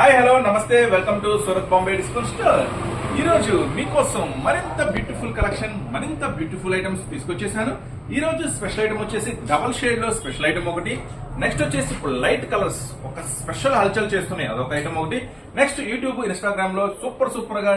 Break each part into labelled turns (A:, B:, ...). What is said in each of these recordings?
A: Hi hello నమస్తే welcome to Surat Bombay discount store ఈరోజు మీకోసం మరింత బ్యూటిఫుల్ కలెక్షన్ మరింత బ్యూటిఫుల్ ఐటమ్స్ తీసుకొచ్చేసాను. ఈ రోజు స్పెషల్ ఐటమ్ వచ్చేసి డబల్ షేడ్లో స్పెషల్ ఐటమ్ ఒకటి. నెక్స్ట్ వచ్చేసి ఇప్పుడు లైట్ కలర్స్ ఒక స్పెషల్ హల్చల్ చేస్తున్నాయి అదొక ఐటమ్ ఒకటి. నెక్స్ట్ యూట్యూబ్ ఇన్స్టాగ్రామ్లో సూపర్ సూపర్గా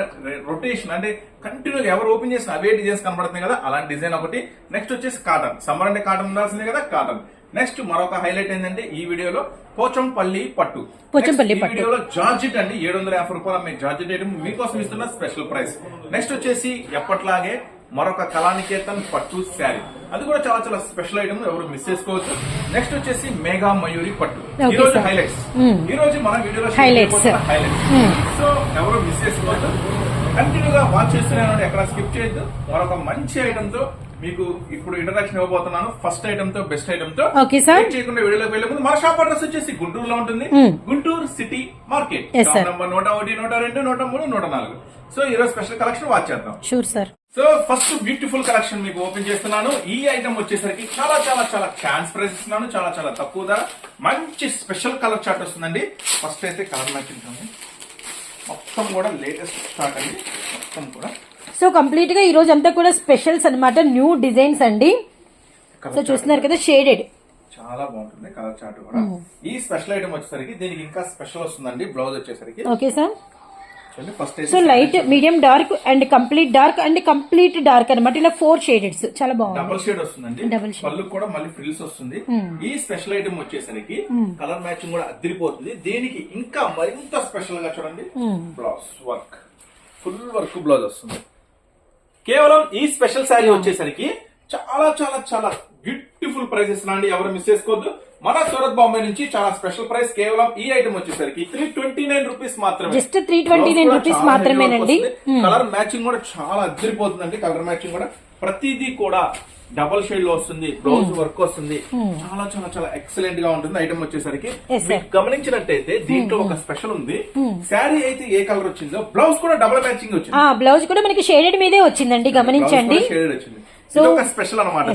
A: రొటేషన్ అంటే కంటిన్యూ ఎవరు ఓపెన్ చేసిన అవే డిజైన్స్ కనబడుతున్నాయి కదా అలాంటి డిజైన్ ఒకటి. నెక్స్ట్ వచ్చేసి కాటన్ సమ్మర్ అంటే కాటన్ ఉండాల్సిందే కదా కాటన్ నెక్స్ట్ మరొక హైలైట్ ఏంటంటే ఈ వీడియోలో పోచంపల్లి పట్టు.
B: పోచంపల్లి పట్టు.
A: వీడియోలో జార్జెట్ అండి. ఏడు వందల యాభై రూపాయల మీ జార్జెట్ ఐటమ్ మీకోసం ఇస్తున్న స్పెషల్ ప్రైస్ నెక్స్ట్ వచ్చేసి ఎప్పట్లాగే మరొక కళానికేతన్ పట్టు శారీ. అది కూడా చాలా చాలా స్పెషల్ ఐటమ్ ఎవరు మిస్ చేసుకోవచ్చు. నెక్స్ట్ వచ్చేసి మేఘా మయూరి పట్టు. ఈ రోజు. Highlights
B: Hmm.
A: ఈ రోజు మన వీడియోలో. Highlights
B: Hmm.
A: సో ఎవరు మిస్ చేసుకోవద్దు. కంటిన్యూగా వాచ్ చేస్తున్నాను ఎక్కడ స్కిప్ చేయొద్దు. మరొక మంచి ఐటమ్తో మీకు ఇప్పుడు ఇంట్రడక్షన్ ఇవ్వబోతున్నాను. ఫస్ట్ ఐటమ్తో బెస్ట్ ఐటమ్తో. చేయకుండా వీడియోలోకి వెళ్ళే ముందు మన షాప్ అడ్రస్ వచ్చేసి గుంటూరులో ఉంటుంది.
B: Hmm.
A: Guntur city market. Number నూట ఒకటి నూట రెండు నూట మూడు నూట నాలుగు. సో ఈ రోజు స్పెషల్ కలెక్షన్ వాచ్ చేద్దాం.
B: Sure sir
A: so first beautiful collection మీకు ఓపెన్ చేస్తున్నాను. ఈ ఐటమ్ వచ్చేసరికి చాలా చాలా చాలా ఛాన్స్ ప్రైస్ ఇస్తున్నాను. చాలా చాలా తక్కువ ధర మంచి స్పెషల్ కలర్ చార్ట్ వస్తుందండి. ఫస్ట్ అయితే కలర్ మ్యాచింగ్ చూడండి మొత్తం కూడా లేటెస్ట్ స్టార్ట్ అండి. మొత్తం కూడా.
B: సో కంప్లీట్గా ఈ రోజు అంతా కూడా స్పెషల్స్ అన్నమాట న్యూ డిజైన్స్ అండి. సో చూస్తున్నారు కదా షేడెడ్
A: చాలా బాగుంటుంది కలర్ చార్ట్ కూడా. ఈ స్పెషల్ ఐటమ్ వచ్చేసరికి దీనికి ఇంకా స్పెషల్ వస్తుందండి బ్లౌజ్ వచ్చేసరికి.
B: Okay sir so light medium dark and complete dark and complete dark అన్నమాట. ఇలా ఫోర్ షేడెడ్స్ చాలా బాగుంది.
A: డబుల్ షేడ్ వస్తుందండి.
B: Double shade.
A: పళ్ళు కూడా మళ్ళీ ఫ్రిల్స్ వస్తుంది. ఈ స్పెషల్ ఐటమ్ వచ్చేసరికి కలర్ మ్యాచింగ్ కూడా అదిరిపోతుంది దీనికి ఇంకా మరింత స్పెషల్గా చూడండి. Blouse work full work blouse వస్తుంది. కేవలం ఈ స్పెషల్ శారీ వచ్చేసరికి చాలా చాలా చాలా బ్యూటిఫుల్ ప్రైస్ ఇస్తున్నాండి ఎవరు మిస్ చేసుకోవద్దు. మన సూరత్ బాంబే నుంచి చాలా స్పెషల్ ప్రైస్ కేవలం ఈ ఐటమ్ వచ్చేసరికి త్రీ ట్వంటీ నైన్ రూపీస్ మాత్రమే.
B: Just 329 rupees మాత్రమేనండి.
A: కలర్ మ్యాచింగ్ కూడా చాలా అదిరిపోతుందండి కలర్ మ్యాచింగ్ కూడా ప్రతిదీ కూడా డబల్ షేడ్లో వస్తుంది బ్లౌజ్ వర్క్ వస్తుంది. చాలా చాలా చాలా ఎక్సలెంట్గా ఉంటుంది. ఐటమ్ వచ్చేసరికి. మీకు గమనించినట్టయితే దీంట్లో ఒక స్పెషల్ ఉంది. శారీ అయితే ఏ కలర్ వచ్చిందో బ్లౌజ్ కూడా డబల్ మ్యాచింగ్ వచ్చింది.
B: బ్లౌజ్ కూడా మనకి షేడెడ్ మీదే వచ్చిందండి. గమనించండి.
A: shaded వచ్చింది. ఒక స్పెషల్ అనమాట.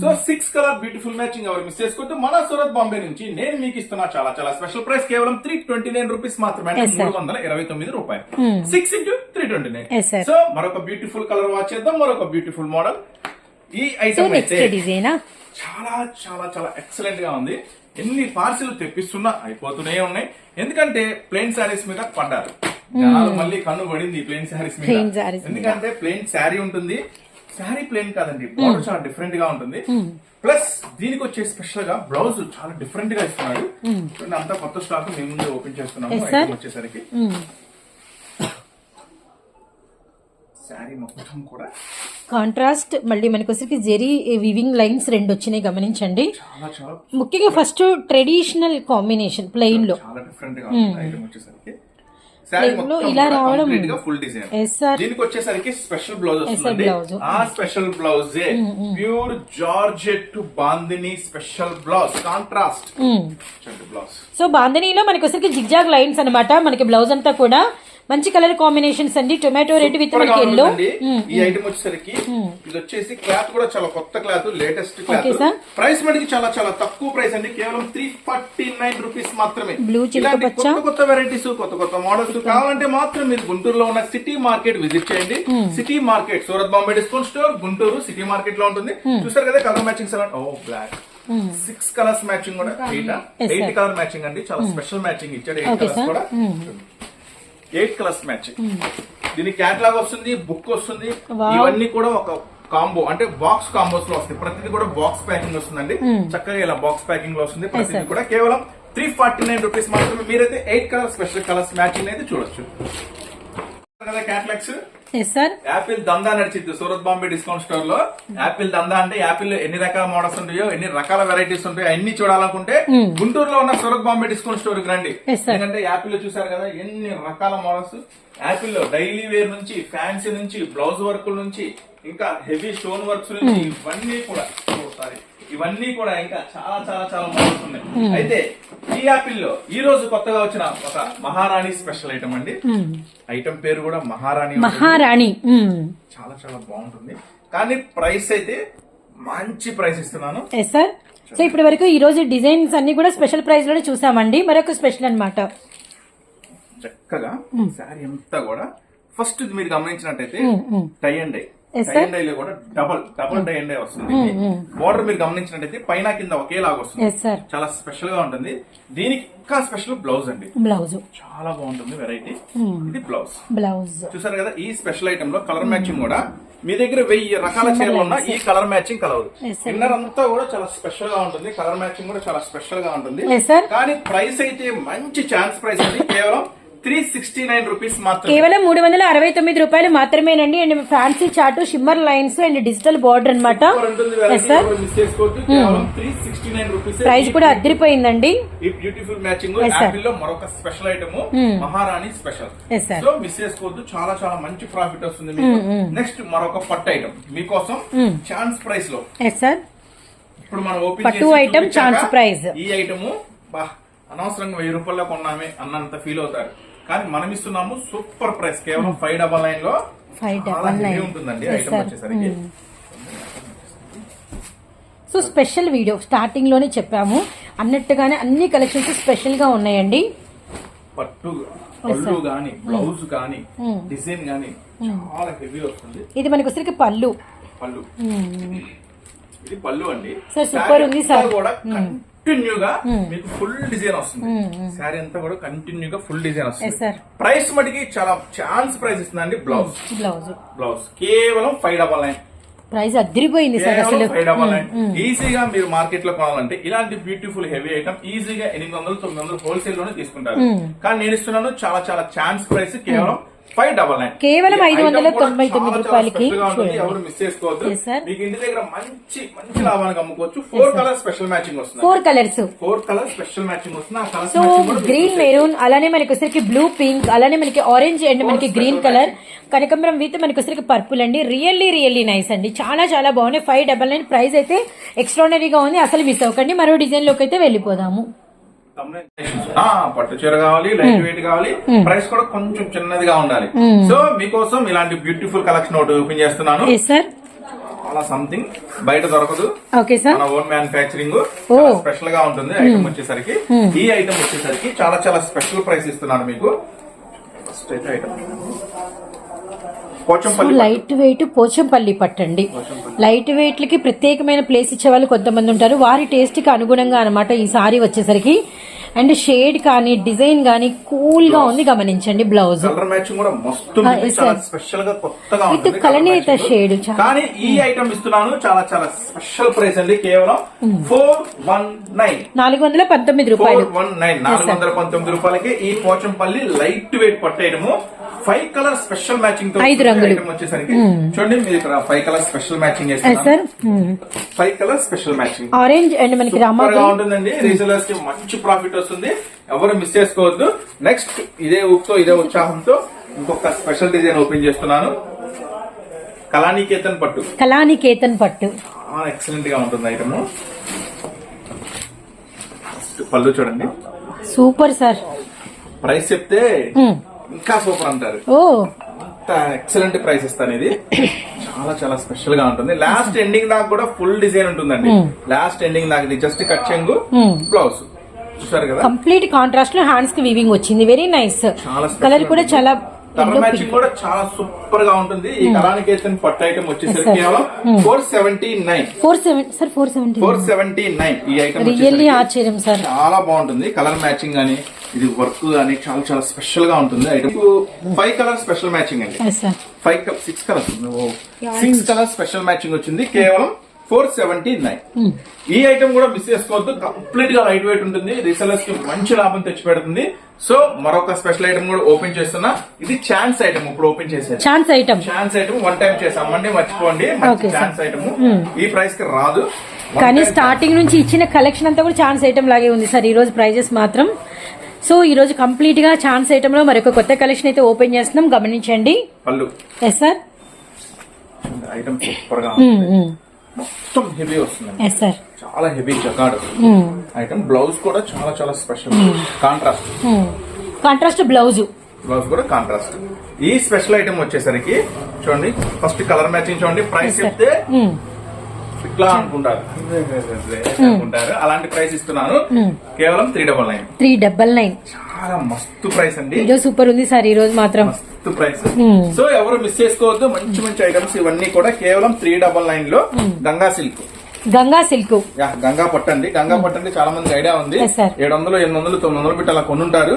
A: So six colour beautiful matching ఎవరు మిస్ చేసుకోవద్దు. మన సూరత్ బాంబే నుంచి నేను మీకు ఇస్తున్నా చాలా చాలా స్పెషల్ ప్రైస్ కేవలం త్రీ ట్వంటీ నైన్ రూపీస్ మాత్రమే. మూడు వందల ఇరవై తొమ్మిది రూపాయలు. Six into three twenty nine. So మరొక బ్యూటిఫుల్ కలర్ వాచ్ చేద్దాం. మరొక బ్యూటిఫుల్ మోడల్ ఈ ఐటమ్ అయితే
B: డిజైనా
A: చాలా చాలా చాలా ఎక్సలెంట్గా ఉంది. ఎన్ని పార్సిల్ తెప్పిస్తున్నా అయిపోతూనే ఉన్నాయి. ఎందుకంటే ప్లెయిన్ శారీస్ మీద పడ్డారు. జనాలు మళ్ళీ కన్ను పడింది ప్లెయిన్ శారీస్ మీద. ఎందుకంటే ప్లెయిన్ శారీ ఉంటుంది. శారీ ప్లెయిన్ కాదండి. బార్డర్ చాలా డిఫరెంట్గా ఉంటుంది. ప్లస్ దీనికి వచ్చే స్పెషల్గా బ్లౌజ్ చాలా డిఫరెంట్గా ఇస్తున్నాడు అంతా కొత్త స్టాక్ మేము ముందు ఓపెన్ చేస్తున్నాము. వచ్చేసరికి. శారీ మొత్తం కూడా.
B: కాంట్రాస్ట్ మళ్ళీ మనకి వచ్చరికి జెరీ వివింగ్ లైన్స్ రెండు వచ్చినాయి గమనించండి ముఖ్యంగా ఫస్ట్ ట్రెడిషనల్ కాంబినేషన్ ప్లెయిన్లో
A: చాలా డిఫరెంట్గా వచ్చేసరికి.
B: ఇలా రావడం-
A: ఫుల్ డిజైన్. దీనికి వచ్చేసరికి స్పెషల్ బ్లౌజ్ వస్తుంది. ఆ special blouse pure georgette bandhani special blouse contrast blouse
B: so బాంధనీలో మనకి వచ్చరికి జిగ్జాగ్ లైన్స్ అన్నమాట. మనకి బ్లౌజ్ అంతా కూడా మంచి కలర్ కాంబినేషన్స్ అండి. Tomato red with yellow.
A: ఈ ఐటమ్ వచ్చేసరికి ఇది వచ్చేసి క్లాత్ కూడా చాలా కొత్త క్లాత్ లేటెస్ట్ క్లాత్. ప్రైస్ మనకి చాలా చాలా తక్కువ ప్రైస్ అండి. కేవలం త్రీ ఫార్టీ నైన్ రూపీస్ మాత్రమే
B: పచ్చ.
A: కొత్త కొత్త వెరైటీస్ కొత్త కొత్త మోడల్స్ కావాలంటే మాత్రం మీరు గుంటూరులో ఉన్న సిటీ మార్కెట్ విజిట్ చేయండి. City market Surat Bombay discount store Guntur city మార్కెట్లో ఉంటుంది చూసారు కదా కలర్ మ్యాచింగ్ సెవెన్ ఓ బ్లాక్ సిక్స్ కలర్స్ మ్యాచింగ్ కూడా. Eight eight. కలర్ మ్యాచింగ్ అండి. చాలా స్పెషల్ మ్యాచింగ్ ఇచ్చాడు. Eight colours. కూడా. ఎయిట్ కలర్స్ మ్యాచింగ్ దీనికి క్యాటలాగ్ వస్తుంది బుక్ వస్తుంది. ఇవన్నీ కూడా ఒక కాంబో అంటే బాక్స్ కాంబోస్లో వస్తాయి. ప్రతిదీ కూడా బాక్స్ ప్యాకింగ్ వస్తుందండి. చక్కగా ఇలా బాక్స్ ప్యాకింగ్లో వస్తుంది. ప్రతిదీ. కూడా కేవలం త్రీ ఫార్టీ నైన్ రూపీస్ మాత్రమే. మీరైతే eight colour special colours matching అయితే చూడొచ్చు. కదా క్యాటలాగ్స్? యాపిల్ దందా నడిచింది సూరత్ బాంబే డిస్కౌంట్ స్టోర్లో యాపిల్ దందా అంటే యాపిల్ ఎన్ని రకాల మోడల్స్ ఉంటాయో ఎన్ని రకాల వెరైటీస్ ఉంటాయో అన్ని చూడాలనుకుంటే గుంటూరులో ఉన్న సూరత్ బాంబే డిస్కౌంట్ స్టోర్కి రండి. ఎందుకంటే యాపిల్లో చూసారు కదా ఎన్ని రకాల మోడల్స్. యాపిల్లో డైలీ వేర్ నుంచి ఫ్యాన్సీ నుంచి బ్లౌజ్ వర్క్ నుంచి ఇంకా హెవీ స్టోన్ వర్క్స్ నుంచి ఇవన్నీ కూడా. సారీ. ఇవన్నీ కూడా ఇంకా చాలా చాలా చాలా మోడల్స్ ఉన్నాయి అయితే ఈ యాపిల్లో ఈ రోజు కొత్తగా వచ్చిన ఒక మహారాణి స్పెషల్ ఐటమ్ అండి. ఐటమ్ పేరు కూడా మహారాణి.
B: మహారాణి మ్మ్.
A: చాలా చాలా బాగుంటుంది. కానీ ప్రైస్ అయితే మంచి ప్రైస్ ఇస్తున్నాను.
B: ఎస్ సార్ సో ఇప్పటి వరకు ఈ రోజు డిజైన్స్ అన్ని కూడా స్పెషల్ ప్రైస్లోనే చూసామండి. మరొక స్పెషల్ అన్నమాట.
A: చక్కగా శారీ అంతా కూడా. ఫస్ట్ మీరు గమనించినట్టయితే. Tie and dye. డై కూడా డబల్ డబల్ డై వస్తుంది. బోర్డర్ మీరు గమనించినట్టయితే పైన కింద ఒకేలాగా వస్తుంది. చాలా స్పెషల్గా ఉంటుంది. దీనికి ఇంకా స్పెషల్ బ్లౌజ్ అండి.
B: బ్లౌజ్
A: చాలా బాగుంటుంది వెరైటీ
B: Hmm.
A: ఇది బ్లౌజ్
B: బ్లౌజ్
A: చూసారు కదా ఈ స్పెషల్ ఐటమ్లో కలర్ మ్యాచింగ్ కూడా మీ దగ్గర వెయ్యి రకాల చీరలు ఉన్నా ఈ కలర్ మ్యాచింగ్ కలవదు. ఇన్నర్ అంతా కూడా చాలా స్పెషల్గా ఉంటుంది. కలర్ మ్యాచింగ్ కూడా చాలా స్పెషల్గా ఉంటుంది. కానీ ప్రైస్ అయితే మంచి ఛాన్స్ ప్రైస్ అండి. కేవలం త్రీ సిక్స్టీ నైన్ రూపీస్ మాత్రమే.
B: కేవలం మూడు వందల అరవై తొమ్మిది రూపాయలు మాత్రమేనండి. అండ్ ఫ్యాన్సీ చాటు shimmer lines and digital border అనమాట ప్రైస్ కూడా అద్దరిపోయిందండి.
A: ఈ బ్యూటిఫుల్ మ్యాచింగ్లో మరొక స్పెషల్ ఐటమ్ మహారాణి స్పెషల్ సో మిస్ చేసుకోవద్దు. చాలా చాలా మంచి ప్రాఫిట్ వస్తుంది నెక్స్ట్ మరొక పట్టు ఐటమ్ మీకోసం ఛాన్స్ ప్రైస్లో.
B: ఎస్ సార్
A: ఇప్పుడు మనం ఓపెన్
B: పట్టు
A: చూపించాక
B: chance price.
A: ఈ ఐటమ్ బా అనవసరంగా వెయ్యి రూపాయల్లో కొన్నామే అన్నంత ఫీల్ అవుతారు. కానీ మనం ఇస్తున్నాము సూపర్ ప్రైస్. కేవలం ఫైవ్ డబల్ నైన్. లో. ఉంటుందండి ఐటమ్. వచ్చేసరికి.
B: సో స్పెషల్ వీడియో స్టార్టింగ్లోనే చెప్పాము. అన్నట్టుగానే అన్ని కలెక్షన్స్ స్పెషల్గా ఉన్నాయండి.
A: పట్టు పళ్ళు గాని బ్లౌజ్ గాని
B: Hmm.
A: డిజైన్ గాని చాలా హెవీ వస్తుంది.
B: ఇది మనకి వచ్చరికి పళ్ళు.
A: పళ్ళు.
B: మ్మ్.
A: ఇది పళ్ళు అండి.
B: Super
A: Saree
B: ఉంది, sir.
A: కూడా కంటిన్యూగా మీకు ఫుల్ డిజైన్ వస్తుంది. శారీ అంతా కూడా కంటిన్యూగా ఫుల్ డిజైన్ వస్తుంది. ప్రైస్ మటుకి చాలా ఛాన్స్ ప్రైస్ ఇస్తుందండి బ్లౌజ్
B: బ్లౌజ్
A: బ్లౌజ్ కేవలం ఫైవ్ డబల్ నైన్
B: ప్రైస్ అద్దరిపోయింది సార్ అసలు.
A: ఈజీగా మీరు మార్కెట్లో కొనాలంటే ఇలాంటి బ్యూటిఫుల్ హెవీ ఐటమ్ ఈజీగా ఎనిమిది వందలు తొమ్మిది వందలు హోల్సేల్లోనే తీసుకుంటారు. కానీ నేను ఇస్తున్నాను చాలా చాలా ఛాన్స్ ప్రైస్ కేవలం ఫైవ్ డబల్ నైన్.
B: కేవలం 599 రూపాయలకి చూడండి.
A: ఎవరు మిస్ చేసుకోవద్దు.
B: Yes, sir.
A: మీకు ఇంటి దగ్గర మంచి మంచి లాభానికి అమ్ముకోవచ్చు. ఫోర్ కలర్ స్పెషల్ మ్యాచింగ్ వస్తుంది
B: four colours
A: four colour special matching వస్తుంది ఆ కలర్స్
B: సో గ్రీన్ మెరూన్ అలానే మనకి వచ్చరికి బ్లూ పింక్ అలానే మనకి ఆరెంజ్ అండ్ మనకి గ్రీన్ కలర్ కనకంబరం విత్ మనకి వచ్చరికి పర్పుల్ అండి. రియల్లీ రియల్లీ నైస్ అండి. చాలా చాలా బాగున్నాయి. ఫైవ్ డబల్ నైన్ ప్రైస్ అయితే ఎక్స్ట్రానరీగా ఉంది. అసలు మిస్ అవ్వకండి. మరో డిజైన్లోకి అయితే వెళ్ళిపోదాము.
A: పట్టు చీర కావాలి లైట్ వెయిట్ కావాలి. ప్రైస్ కూడా కొంచెం చిన్నదిగా ఉండాలి. సో మీకోసం ఇలాంటి బ్యూటిఫుల్ కలెక్షన్ ఒకటి ఓపెన్ చేస్తున్నాను. చాలా సంథింగ్ బయట దొరకదు. మన ఓన్ మ్యానుఫ్యాక్చరింగ్
B: Oh.
A: స్పెషల్గా ఉంటుంది ఐటమ్ వచ్చేసరికి. ఈ ఐటమ్ వచ్చేసరికి చాలా చాలా స్పెషల్ ప్రైస్ ఇస్తున్నాను మీకు. First item.
B: Light weight Pochampally పట్టండి. లైట్ వెయిట్ లకి ప్రత్యేకమైన ప్లేస్ ఇచ్చే వాళ్ళు కొంతమంది ఉంటారు. వారి టేస్ట్కి అనుగుణంగా అనమాట ఈ సారీ వచ్చేసరికి. అండ్ షేడ్ కానీ డిజైన్ కానీ కూల్గా ఉంది గమనించండి బ్లౌజ్.
A: ఉంటుంది.
B: కలనేత చాలా.
A: కానీ ఈ ఐటమ్ ఇస్తున్నాను. చాలా చాలా స్పెషల్ ప్రైస్ అండి. కేవలం ఫోర్ వన్ నైన్
B: నాలుగు వందల పంతొమ్మిది రూపాయలు.
A: వన్ నైన్ నాలుగు వందల పంతొమ్మిది రూపాయలకి ఈ పోచంపల్లి లైట్ వెయిట్ పట్టేయడము ఫైవ్ కలర్ స్పెషల్ మ్యాచింగ్తో
B: ఐదు రంగులు.
A: వచ్చేసరికి చూడండి మీరు ఇక్కడ five colour special matching
B: sir
A: five colour special matching
B: orange and మనకి
A: ఉంటుందండి. రీసెలర్స్కి మంచి ప్రాఫిట్ వస్తుంది. ఎవరు మిస్ చేసుకోవద్దు. నెక్స్ట్ ఇదే ఉప్తో ఇదే ఉత్సాహంతో ఇంకొక స్పెషల్ డిజైన్ ఓపెన్ చేస్తున్నాను. కళానికేతన్ పట్టు.
B: కళానికేతన్ పట్టు.
A: ఎక్సలెంట్గా ఉంటుంది ఐటమ్ పళ్ళు చూడండి.
B: సూపర్ సార్
A: ప్రైస్ చెప్తే ఇంకా సూపర్ అంటారు.
B: ఓ.
A: ఎక్సలెంట్ ప్రైస్ ఇస్తాను ఇది చాలా చాలా స్పెషల్గా ఉంటుంది. లాస్ట్ ఎండింగ్ దాకా కూడా ఫుల్ డిజైన్ ఉంటుందండి. లాస్ట్ ఎండింగ్ దాకా జస్ట్ కట్ చెంగు బ్లౌజ్ చూసారు కదా?
B: కంప్లీట్ కాంట్రాస్ట్లో హ్యాండ్స్కి వీవింగ్ వచ్చింది. వెరీ నైస్ కలర్ కూడా. చాలా
A: కలర్ మ్యాచింగ్. కూడా చాలా సూపర్గా ఉంటుంది. ఈ కళానికేతన్ పట్టు ఐటమ్ వచ్చేసరికి. కేవలం four seventy nine.
B: Four seven sir four seventy.
A: Four seventy nine ఈ ఐటమ్
B: రియల్లీ ఆశ్చర్యం సార్.
A: చాలా బాగుంటుంది. కలర్ మ్యాచింగ్ గానీ ఇది వర్క్ గానీ చాలా చాలా స్పెషల్గా ఉంటుంది item five colour special matching అండి. Five six colours. Six colour special matching వచ్చింది. కేవలం ఫోర్ సెవెంటీ నైన్. ఈ ఐటమ్ కూడా మిస్ చేసుకోవద్దు. కంప్లీట్గా లైట్ వెయిట్ ఉంటుంది. రీసెలర్స్కి మంచి లాభం తెచ్చి పెడుతుంది. సో మరొక స్పెషల్ ఐటమ్ కూడా ఓపెన్ చేస్తున్నా. ఇది ఛాన్స్ ఐటమ్ ఇప్పుడు ఓపెన్ చేసేది.
B: Chance item
A: chance item one time చేసామండి మర్చిపోండి. ఛాన్స్ ఐటమ్ ఈ ప్రైస్కి రాదు.
B: కానీ స్టార్టింగ్ నుంచి ఇచ్చిన కలెక్షన్ అంతా కూడా ఛాన్స్ ఐటమ్ లాగే ఉంది సార్. ఈ రోజు ప్రైజెస్ మాత్రం. సో ఈ రోజు కంప్లీట్గా ఛాన్స్ ఐటమ్లో మరొక కొత్త కలెక్షన్ అయితే ఓపెన్ చేస్తున్నాం. గమనించండి. ఎస్ సార్
A: ఐటమ్ సూపర్గా. మొత్తం హెవీ
B: సార్
A: చాలా హెవీ జకాడ్. ఐటమ్ బ్లౌజ్ కూడా చాలా చాలా special contrast
B: contrast blouse
A: blouse కూడా కాంట్రాస్ట్ ఈ స్పెషల్ ఐటమ్ వచ్చేసరికి చూడండి ఫస్ట్ కలర్ మ్యాచింగ్ చూడండి ప్రైస్. చెప్తే ఇట్లా అనుకుంటారు. అనుకుంటారు. అలాంటి ప్రైస్ ఇస్తున్నాను. కేవలం three double nine
B: three double nine
A: చాలా మస్తు ప్రైస్ అండి.
B: వీడియో సూపర్ ఉంది సార్ ఈ రోజు మాత్రం.
A: మస్తు ప్రైస్. సో ఎవరు మిస్ చేసుకోవద్దు మంచి మంచి ఐటమ్స్ ఇవన్నీ కూడా కేవలం త్రీ డబల్ నైన్లో గంగా సిల్క్
B: గంగా సిల్క్.
A: గంగా పట్టు అండి గంగా పట్టు అంటే చాలా మంది ఐడియా ఉంది. ఏడు వందలు ఎనిమిది వందలు తొమ్మిది వందలు పెట్టి అలా కొనుంటారు.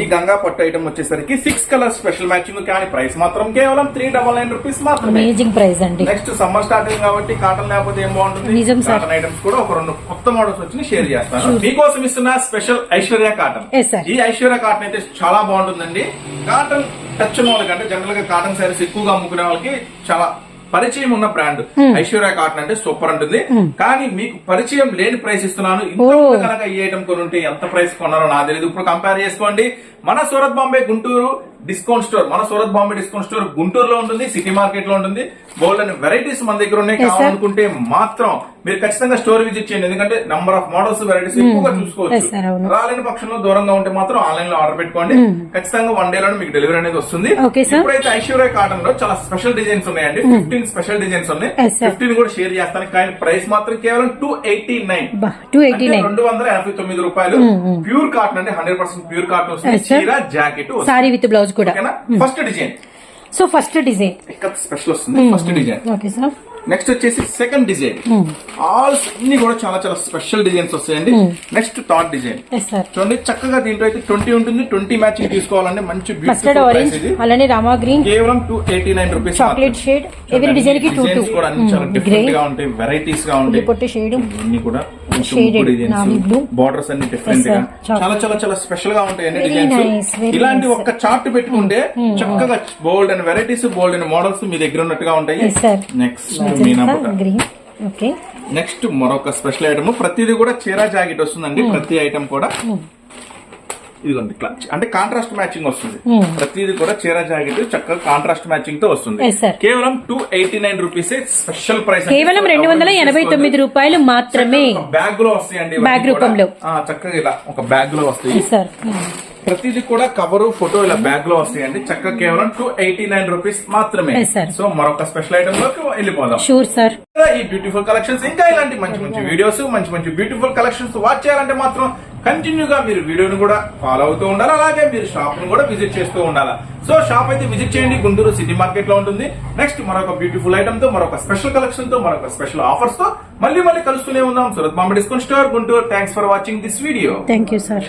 A: ఈ గంగా పట్టు ఐటమ్ వచ్చేసరికి సిక్స్ కలర్ స్పెషల్ మ్యాచింగ్ కానీ ప్రైస్ మాత్రం కేవలం త్రీ డబల్ నైన్ రూపీస్ మాత్రమే.
B: ప్రైస్ అండి.
A: నెక్స్ట్ సమ్మర్ స్టార్టింగ్ కాబట్టి కాటన్ లేకపోతే ఏం బాగుంటుంది. కాటన్ ఐటమ్స్ కూడా ఒక రెండు కొత్త మోడల్స్ వచ్చి షేర్ చేస్తాను. మీకోసం ఇస్తున్న స్పెషల్ ఐశ్వర్య కాటన్. ఈ ఐశ్వర్య కాటన్ అయితే చాలా బాగుంటుందండి. కాటన్ టచ్ ఉన్న వాళ్ళకి అంటే జనరల్గా కాటన్ శారీస్ ఎక్కువగా అమ్ముకునే వాళ్ళకి చాలా పరిచయం ఉన్న బ్రాండ్. ఐశ్వర్య కాటన్ అంటే సూపర్ ఉంటుంది కానీ మీకు పరిచయం లేని ప్రైస్ ఇస్తున్నాను. ఇంత
B: Oh.
A: ముందు కనుక ఈ ఐటమ్ కొనుంటే ఎంత ప్రైస్ కొన్నారో నాకు తెలియదు ఇప్పుడు కంపేర్ చేసుకోండి. మన సూరత్ బాంబే గుంటూరు డిస్కౌంట్ స్టోర్ మన సూరత్ బాంబే డిస్కౌంట్ స్టోర్ గుంటూరులో ఉంటుంది సిటీ మార్కెట్లో ఉంటుంది. బోల్డ్ అని వెరైటీస్ మన దగ్గర ఉన్నాయి. కావాలనుకుంటే మాత్రం మీరు ఖచ్చితంగా స్టోర్ విజిట్ చేయండి. ఎందుకంటే నంబర్ ఆఫ్ మోడల్స్ వెరైటీస్ ఎక్కువగా చూసుకోవచ్చు. రాలేని పక్షంలో దూరంగా ఉంటే మాత్రం ఆన్లైన్లో ఆర్డర్ పెట్టుకోండి. ఖచ్చితంగా వన్ డే లో మీకు డెలివరీ అనేది వస్తుంది. ఇప్పుడైతే ఐశ్వర్య కాటన్లో చాలా స్పెషల్ డిజైన్స్ ఉన్నాయండి. ఫిఫ్టీన్ స్పెషల్ డిజైన్స్ ఉన్నాయి. ఫిఫ్టీన్ కూడా షేర్ చేస్తాను. కానీ ప్రైస్ మాత్రం కేవలం two eighty nine
B: two eighty nine
A: రెండు వందల ఎనభై తొమ్మిది రూపాయలు. ప్యూర్ కాటన్ అంటే హండ్రెడ్ పర్సెంట్ ప్యూర్ కాటన్ వస్తుంది. చీర జాకెట్
B: సారీ విత్ బ్లౌజ్ కూడా.
A: ఓకేనా first design
B: so first design
A: special వస్తుంది first design
B: okay sir
A: next వచ్చేసి సెకండ్ డిజైన్ ఆల్ అన్ని కూడా చాలా చాలా స్పెషల్ డిజైన్స్ వస్తాయండి. నెక్స్ట్ థర్డ్ డిజైన్ చూడండి చక్కగా దీంట్లో అయితే ట్వంటీ ఉంటుంది ట్వంటీ మ్యాచింగ్ తీసుకోవాలంటే మంచి బ్యూటిఫుల్
B: అలానే రామా గ్రీన్
A: కేవలం two eighty nine rupees
B: chocolate shade ఎవరి డిజైన్కి టూ టూ
A: కూడా అన్ని చాలా
B: గ్రే
A: డిఫరెంట్గా ఉంటాయి వెరైటీస్గా ఉంటాయి.
B: పొట్టి షేడ్
A: ఇవన్నీ కూడా. బార్డర్స్ అన్ని
B: డిఫరెంట్గా.
A: చాలా చాలా చాలా స్పెషల్గా ఉంటాయి అన్ని
B: Very nice,
A: డిజైన్స్ ఇలాంటి. ఒక్క చార్ట్ పెట్టుకుంటే చక్కగా bold and varieties bold and models మీ దగ్గర ఉన్నట్టుగా ఉంటాయి. నెక్స్ట్
B: గ్రీన్ ఓకే
A: నెక్స్ట్ మరొక స్పెషల్ ఐటమ్ ప్రతిదీ కూడా చీర జాకెట్ వస్తుందండి. ప్రతి ఐటమ్ కూడా. ఇదిగోండి ఇట్లా అంటే కాంట్రాస్ట్ మ్యాచింగ్ వస్తుంది. ప్రతిదీ కూడా చీర జాకెట్ చక్కగా కాంట్రాస్ట్ మ్యాచింగ్తో వస్తుంది. కేవలం two eighty nine rupees special price
B: కేవలం రెండు వందల ఎనభై తొమ్మిది రూపాయలు మాత్రమే
A: బ్యాగ్లో వస్తాయండి కూడా.
B: రూపంలో.
A: చక్కగా ఇలా ఒక బ్యాగ్లో వస్తాయి.
B: సార్
A: ప్రతిదీ కూడా కవర్ ఫోటో ఇలా బ్యాగ్లో వస్తాయండి చక్కగా కేవలం టూ ఎయిటీ నైన్ రూపీస్ మాత్రమే. సో మరొక స్పెషల్ ఐటమ్లోకి వెళ్ళిపోదాం.
B: షూర్ సార్
A: ఈ బ్యూటిఫుల్ కలెక్షన్స్ ఇంకా ఇలాంటి మంచి మంచి వీడియోస్ మంచి మంచి బ్యూటిఫుల్ కలెక్షన్స్ వాచ్ చేయాలంటే మాత్రం కంటిన్యూగా మీరు వీడియోని కూడా ఫాలో అవుతూ ఉండాలి. అలాగే మీరు షాప్ను కూడా విజిట్ చేస్తూ ఉండాలి. సో షాప్ అయితే విజిట్ చేయండి. గుంటూరు సిటీ మార్కెట్లో ఉంటుంది. నెక్స్ట్ మరొక బ్యూటిఫుల్ ఐటమ్తో మరొక స్పెషల్ కలెక్షన్తో మరొక స్పెషల్ ఆఫర్స్తో మళ్ళీ మళ్ళీ కలుస్తూనే ఉందాం Surat Bombay discount store. Guntur thanks for watching this video
B: thank you sir